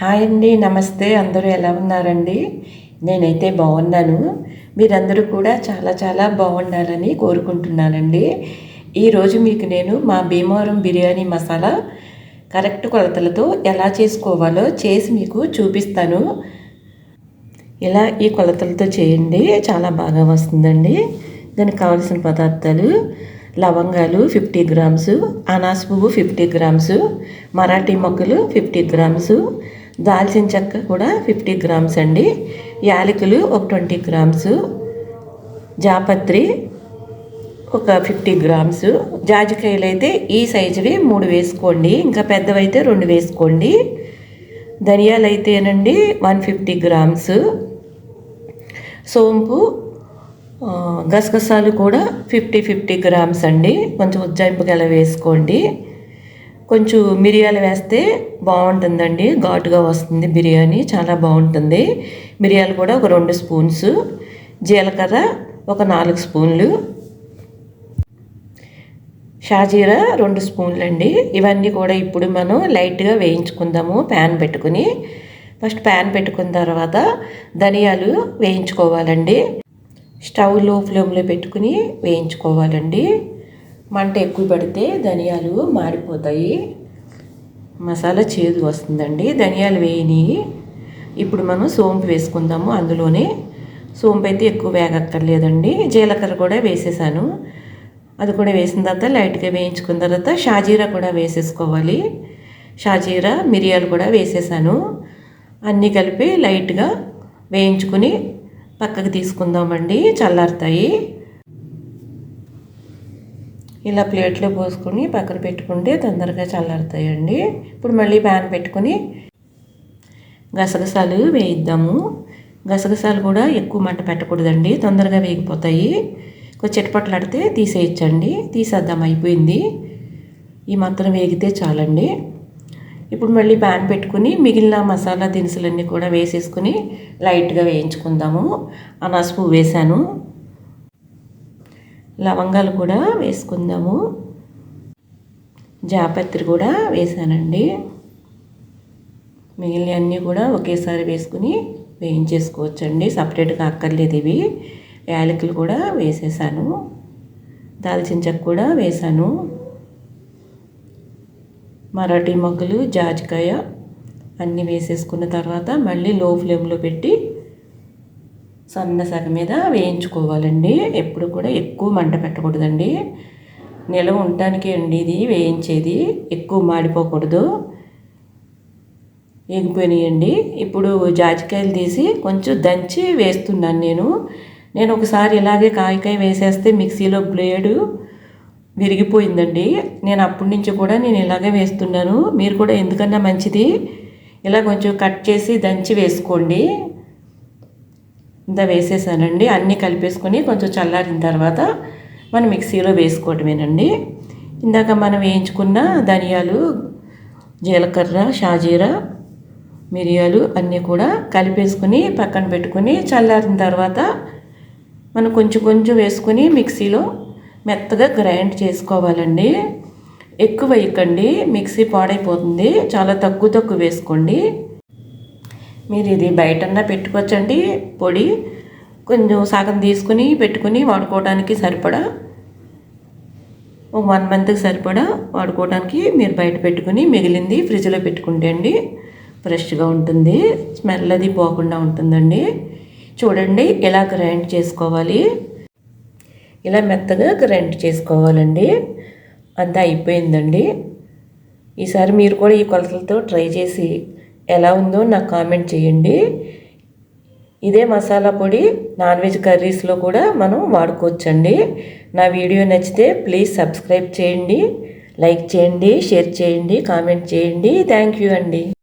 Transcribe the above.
Hi అండి నమస్తే. అందరూ ఎలా ఉన్నారండి? నేనైతే బాగున్నాను. మీరందరూ కూడా చాలా చాలా బాగుండాలని కోరుకుంటున్నానండి. ఈరోజు మీకు నేను మా భీమవరం బిర్యానీ మసాలా కరెక్ట్ కొలతలతో ఎలా చేసుకోవాలో చేసి మీకు చూపిస్తాను. ఇలా ఈ కొలతలతో చేయండి చాలా బాగా వస్తుందండి. దానికి కావాల్సిన పదార్థాలు లవంగాలు ఫిఫ్టీ గ్రామ్స్ అనాస్ పువ్వు ఫిఫ్టీ గ్రామ్స్ మరాఠీ మొక్కలు ఫిఫ్టీ గ్రామ్స్ దాల్చిన చెక్క కూడా ఫిఫ్టీ గ్రామ్స్ అండి. యాలకులు ఒక ట్వంటీ గ్రామ్స్. జాపత్రి ఒక ఫిఫ్టీ గ్రామ్స్. జాజికాయలు అయితే ఈ సైజువి మూడు వేసుకోండి. ఇంకా పెద్దవైతే రెండు వేసుకోండి. ధనియాలు అయితేనండి వన్ ఫిఫ్టీ గ్రామ్స్. సోంపు గసగసాలు కూడా ఫిఫ్టీ ఫిఫ్టీ గ్రామ్స్ అండి. కొంచెం ఉజ్జాయింపగల వేసుకోండి. కొంచెం మిరియాలు వేస్తే బాగుంటుందండి. ఘాటుగా వస్తుంది బిర్యానీ. చాలా బాగుంటుంది. మిరియాలు కూడా ఒక రెండు స్పూన్స్. జీలకర్ర ఒక నాలుగు స్పూన్లు. షాజీరా రెండు స్పూన్లు అండి ఇవన్నీ కూడా ఇప్పుడు మనం లైట్గా వేయించుకుందాము ప్యాన్ పెట్టుకుని. ఫస్ట్ ప్యాన్ పెట్టుకున్న తర్వాత ధనియాలు వేయించుకోవాలండి. స్టవ్లో ఫ్లేమ్లో పెట్టుకుని వేయించుకోవాలండి. మంట ఎక్కువ పడితే ధనియాలు మారిపోతాయి మసాలా చేదు వస్తుందండి. ధనియాలు వేయని ఇప్పుడు మనం సోంపు వేసుకుందాము. అందులోనే సోంపు అయితే ఎక్కువ వేగక్కర్లేదండి. జీలకర్ర కూడా వేసేసాను. అది కూడా వేసిన తర్వాత లైట్గా వేయించుకున్న తర్వాత షాజీరా కూడా వేసేసుకోవాలి. షాజీరా మిరియాలు కూడా వేసేసాను. అన్నీ కలిపి లైట్గా వేయించుకుని పక్కకు తీసుకుందామండి. చల్లారుతాయి. ఇలా ప్లేట్లో పోసుకొని పక్కన పెట్టుకుంటే తొందరగా చల్లారుతాయండి. ఇప్పుడు మళ్ళీ ప్యాన్ పెట్టుకొని గసగసాలు వేయిద్దాము. గసగసాలు కూడా ఎక్కువ మంట పెట్టకూడదండి తొందరగా వేగిపోతాయి. కొంచెం చిటపట్లాడితే తీసేయచ్చండి తీసేద్దాం అయిపోయింది. ఈ మాత్రం వేగితే చాలండి. ఇప్పుడు మళ్ళీ ప్యాన్ పెట్టుకుని మిగిలిన మసాలా దినుసులన్నీ కూడా వేసేసుకుని లైట్గా వేయించుకుందాము. అనాస పువ్వు వేసాను లవంగాలు కూడా వేసుకుందాము. జాపత్రి కూడా వేసానండి. మిగిలిన అన్నీ కూడా ఒకేసారి వేసుకుని వేయించేసుకోవచ్చండి. సపరేట్గా అక్కర్లేదు ఇవి. యాలకులు కూడా వేసేసాను. దాల్చిన చెక్క కూడా వేసాను. మరాఠీ మొగ్గలు జాజికాయ అన్నీ వేసేసుకున్న తర్వాత మళ్ళీ లో ఫ్లేమ్లో పెట్టి సన్న సగ మీద వేయించుకోవాలండి. ఎప్పుడు కూడా ఎక్కువ మంట పెట్టకూడదండి. నిలవ ఉండటానికి అండి ఇది వేయించేది. ఎక్కువ మాడిపోకూడదు. ఎగిపోయినాయండి ఇప్పుడు జాజికాయలు తీసి కొంచెం దంచి వేస్తున్నాను నేను. నేను ఒకసారి ఇలాగే కాయకాయ వేసేస్తే మిక్సీలో బ్లేడు విరిగిపోయిందండి. నేను అప్పటి నుంచి కూడా నేను ఇలాగే వేస్తున్నాను. మీరు కూడా ఎందుకన్నా మంచిది. ఇలా కొంచెం కట్ చేసి దంచి వేసుకోండి. ఇంత వేసేసానండి. అన్నీ కలిపేసుకొని కొంచెం చల్లారిన తర్వాత మనం మిక్సీలో వేసుకోవటమేనండి. ఇందాక మనం వేయించుకున్న ధనియాలు జీలకర్ర షాజీరా మిరియాలు అన్నీ కూడా కలిపేసుకుని పక్కన పెట్టుకుని చల్లారిన తర్వాత మనం కొంచెం కొంచెం వేసుకుని మిక్సీలో మెత్తగా గ్రైండ్ చేసుకోవాలండి. ఎక్కువ వేయకండి. మిక్సీ పాడైపోతుంది. చాలా తక్కువ తక్కువ వేసుకోండి. మీరు ఇది బయటన్నా పెట్టుకోవచ్చండి. పొడి కొంచెం సగం తీసుకుని పెట్టుకుని వాడుకోవడానికి సరిపడా ఒక వన్ మంత్కి సరిపడా వాడుకోవడానికి మీరు బయట పెట్టుకుని మిగిలింది ఫ్రిడ్జ్లో పెట్టుకుంటే అండి ఫ్రెష్గా ఉంటుంది. స్మెల్ అది పోకుండా ఉంటుందండి. చూడండి ఎలా గ్రైండ్ చేసుకోవాలి. ఇలా మెత్తగా గ్రైండ్ చేసుకోవాలండి. అంతా అయిపోయిందండి. ఈసారి మీరు కూడా ఈ కొలతలతో ట్రై చేసి ఎలా ఉందో నాకు కామెంట్ చేయండి. ఇదే మసాలా పొడి నాన్ వెజ్ కర్రీస్లో కూడా మనం వాడుకోవచ్చండి. నా వీడియో నచ్చితే ప్లీజ్ సబ్స్క్రైబ్ చేయండి లైక్ చేయండి షేర్ చేయండి కామెంట్ చేయండి. థ్యాంక్ యూ అండి.